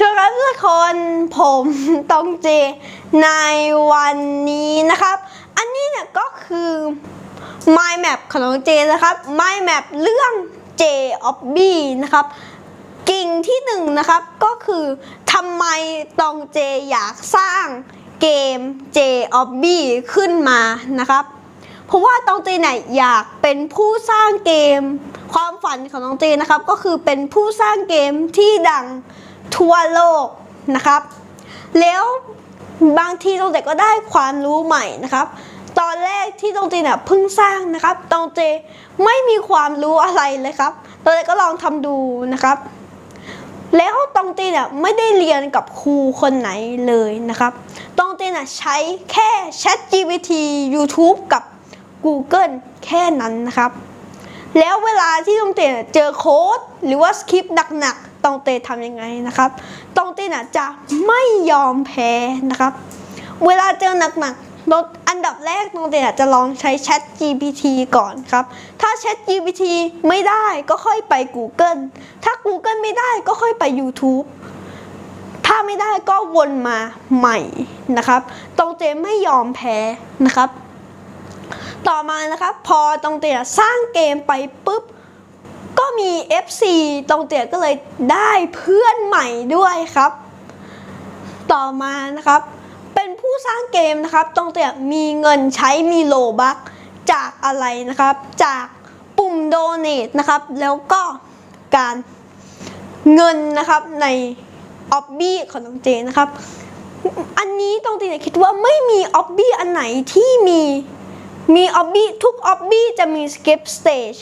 ชวนครับทุกคนผมตองเจในวันนี้นะครับ อันนี้เนี่ยก็คือ My Map ของน้องเจนะครับ My Map เรื่อง J of B นะครับกิ่งที่หนึ่งนะครับก็คือทำไมตองเจอยากสร้างเกม J of B ขึ้นมานะครับ เพราะว่าตองเจเนี่ยอยากเป็นผู้สร้างเกม ความฝันของน้องเจนะครับ ก็คือเป็นผู้สร้างเกมที่ดัง ทั่วโลกนะครับ แล้วบางทีตองเจก็ได้ความรู้ใหม่นะครับ ตอนแรกที่ตองเจเนี่ยเพิ่งสร้างนะครับตองเจไม่มีความรู้อะไรเลยครับตองเจก็ลองทำดูนะครับ แล้วตองตีเนี่ยไม่ได้เรียนกับครูคนไหนเลยนะครับตองตีเนี่ยใช้แค่ Chat GPT YouTube กับ Google แค่นั้นนะครับ แล้วเวลาที่ตองเตเนี่ยเจอโค้ดหรือว่าสคริปต์หนัก ตองเตทำยังไงนะครับ ตองเตเนี่ยจะไม่ยอมแพ้นะครับ เวลาเจอหนักๆตองอันดับแรกตองเตเนี่ยจะลองใช้ Chat GPT ก่อนครับ ถ้า Chat GPT ไม่ได้ก็ค่อยไป Google ถ้า Google ไม่ได้ก็ค่อยไป YouTube ถ้าไม่ได้ก็วนมาใหม่นะครับ ตองเจไม่ยอมแพ้นะครับ ต่อมานะครับ พอตองเตียสร้างเกมไปปุ๊บ มี FC ตองเตียก็เลยได้เพื่อนใหม่ด้วยครับ ต่อมานะครับ เป็นผู้สร้างเกมนะครับตองเตียมีเงินใช้มีโลบักจากอะไรนะครับ จากปุ่มโดเน a นะครับ แล้วก็การเงินนะครับในออบบี้ของตองเจนะครับ อันนี้ตองเตียคิดว่าไม่มีออบบี้อันไหนที่มี มีออบบี้ทุกออบบี้จะมีสกิปสเตจ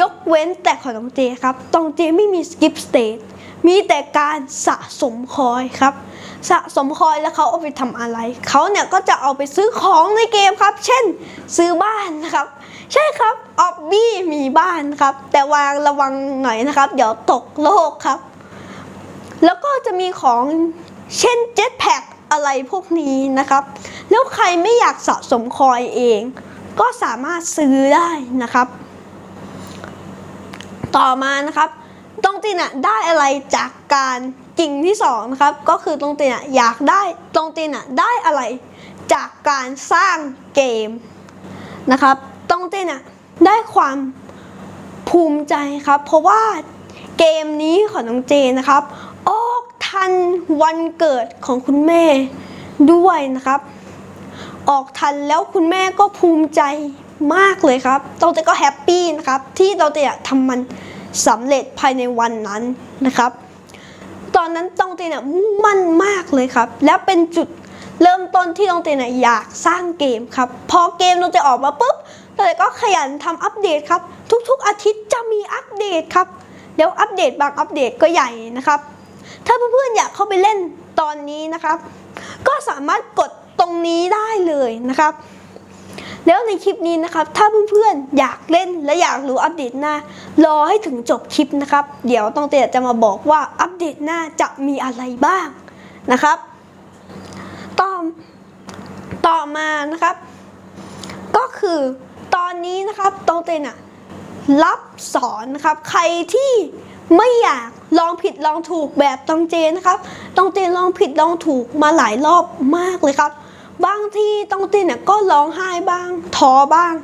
ยกเว้นแต่ของตองเจครับ ตองเจไม่มีสกิปสเตจมีแต่การสะสมคอยครับ สะสมคอยแล้วเขาเอาไปทำอะไร เขาเนี่ยก็จะเอาไปซื้อของในเกมครับ เช่น ซื้อบ้านนะครับ ใช่ครับ ออบบี้มีบ้านครับ แต่วางระวังหน่อยนะครับ เดี๋ยวตกโลกครับ แล้วก็จะมีของเช่นเจ็ตแพ็อะไรพวกนี้นะครับ แล้วใครไม่อยากสะสมคอยเอง ก็สามารถซื้อได้นะครับ ต่อมานะครับตรงตีน่ะได้อะไรจากการกิ่งที่สองนะครับ ก็คือตรงตีน่ะอยากได้ตรงตีน่ะได้อะไรจากการสร้างเกมนะครับตรงตีน่ะได้ความภูมิใจครับ เพราะว่าเกมนี้ของน้องเจนะครับ ออกทันวันเกิดของคุณแม่ด้วยนะครับ ออกทันแล้วคุณแม่ก็ภูมิใจมากเลยครับตองเตก็แฮปปี้นะครับที่ตองเตทำมัน สำเร็จภายในวันนั้นนะครับ ตอนนั้นตองเตเนี่ยมุ่งมั่นมากเลยครับ แล้วเป็นจุดเริ่มต้นที่ตองเตเนี่ยอยากสร้างเกมครับ พอเกมตองเตออกมาปุ๊บตองเตก็ขยันทำอัปเดตครับ ทุกๆอาทิตย์จะมีอัปเดตครับเดี๋ยวอัปเดตบางอัปเดตก็ใหญ่นะครับ ถ้าเพื่อนๆอยากเข้าไปเล่นตอนนี้นะครับ ก็สามารถกดตรงนี้ได้เลยนะครับ แล้วในคลิปนี้นะครับ ถ้าเพื่อนๆอยากเล่นและอยากรู้อัปเดตหน้า รอให้ถึงจบคลิปนะครับ เดี๋ยวต้องเตะจะมาบอกว่าอัปเดตหน้าจะมีอะไรบ้างนะครับ ต่อต่อมานะครับ ก็คือตอนนี้นะครับตองเตนอะรับสอนนะครับ ใครที่ไม่อยากลองผิดลองถูกแบบตองเจนะครับตองเจลองผิดลองถูกมาหลายรอบมากเลยครับ บางทีตองเจเนี่ยก็ร้องไห้บ้างท้อบ้าง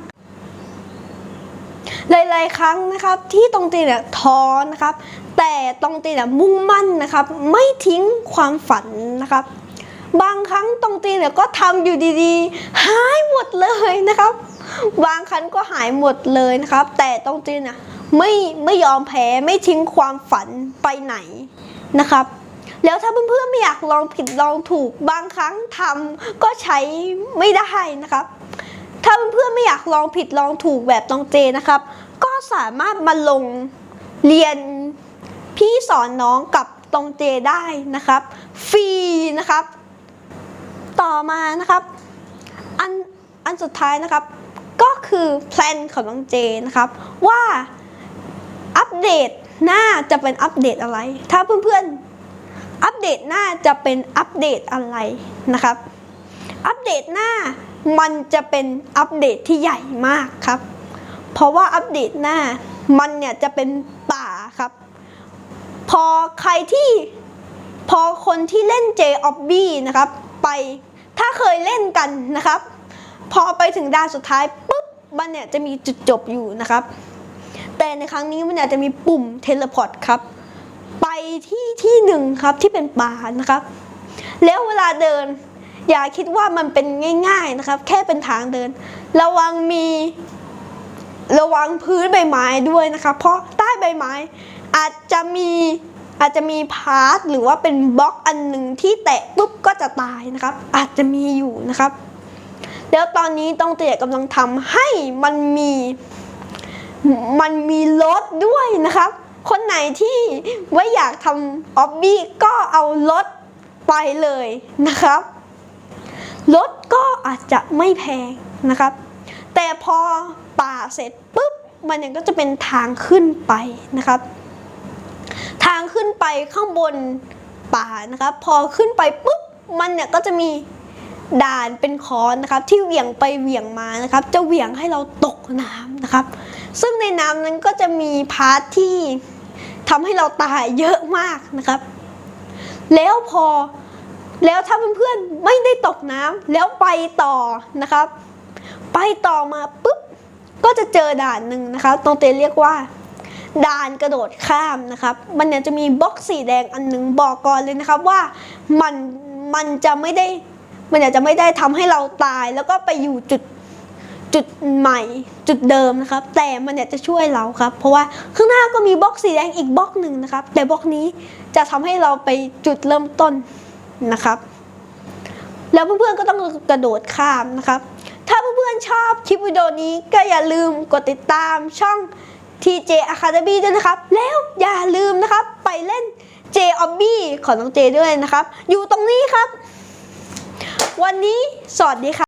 หลายๆ ครั้งนะครับที่ตองเจเนี่ยท้อนะครับ แต่ตองเจเนี่ยมุ่งมั่นนะครับ ไม่ทิ้งความฝันนะครับ บางครั้งตองตีเนี่ยก็ทำอยู่ดีๆ หายหมดเลยนะครับ บางครั้งก็หายหมดเลยนะครับ แต่ตองตีเนี่ยไม่ไม่ยอมแพ้ไม่ทิ้งความฝันไปไหนนะครับ แล้วถ้าเพื่อนๆไม่อยากลองผิดลองถูกบางครั้งทำก็ใช้ไม่ได้นะครับ ถ้าเพื่อนๆไม่อยากลองผิดลองถูกแบบตองเจนะครับ ก็สามารถมาลงเรียนพี่สอนน้องกับตองเจได้นะครับ ฟรีนะครับ ต่อมานะครับอันอันสุดท้ายนะครับ ก็คือแพลนของน้องเจนะครับ ว่าอัปเดตหน้าจะเป็นอัปเดตอะไร ถ้าเพื่อนๆ อัปเดตหน้าจะเป็นอัปเดตอะไรนะครับ อัปเดตหน้ามันจะเป็นอัปเดตที่ใหญ่มากครับ เพราะว่าอัปเดตหน้ามันเนี่ยจะเป็นป่าครับ พอใครที่พอคนที่เล่น J o b b y นะครับ ไปถ้าเคยเล่นกันนะครับ พอไปถึงด่านสุดท้ายปุ๊บมันเนี่ยจะมีจุดจบอยู่นะครับ แต่ในครั้งนี้มันอาจจะมีปุ่มเทเลพอร์ตครับ ไปที่ที่หนึ่งครับที่เป็นป่านะครับ แล้วเวลาเดิน อย่าคิดว่ามันเป็นง่าย ๆนะครับ แค่เป็นทางเดิน ระวังมี ระวังพื้นใบไม้ด้วยนะครับ เพราะใต้ใบไม้ อาจจะมีอาจจะมีพาร์ทหรือว่าเป็นบล็อกอันหนึ่งที่แตะปุ๊บก็จะตายนะครับ อาจจะมีอยู่นะครับ แล้วตอนนี้ต้องเตียกำลังทำให้มันมี มันมีรถด้วยนะครับ คนไหนที่ไม่อยากทำออบบี้ก็เอารถไปเลยนะครับรถก็อาจจะไม่แพงนะครับ แต่พอป่าเสร็จปุ๊บมันเนี่ยก็จะเป็นทางขึ้นไปนะครับ ทางขึ้นไปข้างบนป่านะครับ พอขึ้นไปปุ๊บมันเนี่ยก็จะมีด่านเป็นค้อนนะครับ ที่เหวี่ยงไปเหวี่ยงมานะครับ จะเหวี่ยงให้เราตกน้ำนะครับ ซึ่งในน้ำนั้นก็จะมีพาร์ทที่ทำให้เราตายเยอะมากนะครับ แล้วพอแล้วถ้าเพื่อนๆไม่ได้ตกน้ำแล้วไปต่อนะครับ ไปต่อมาปุ๊บก็จะเจอด่านหนึ่งนะครับตรงเตเรียกว่า ด่านกระโดดข้ามนะครับ มันเนี่ยจะมีบล็อกสีแดงอันหนึ่งบอกก่อนเลยนะครับว่ามันมันจะไม่ได้มันเนี่ยจะไม่ได้ทำให้เราตายแล้วก็ไปอยู่จุด จุดใหม่จุดเดิมนะครับ แต่มันเนี่ยจะช่วยเราครับ เพราะว่าข้างหน้าก็มีบล็อกสีแดงอีกบล็อกหนึ่งนะครับ แต่บล็อกนี้จะทำให้เราไปจุดเริ่มต้นนะครับ แล้วเพื่อนๆก็ต้องกระโดดข้ามนะครับ ถ้าเพื่อนๆชอบคลิปวิดีโอนี้ก็อย่าลืมกดติดตามช่อง TJ Academy ด้วยนะครับ แล้วอย่าลืมนะครับไปเล่น J o b b y ของน้องเจด้วยนะครับ อยู่ตรงนี้ครับ วันนี้สวัสดีค่ะ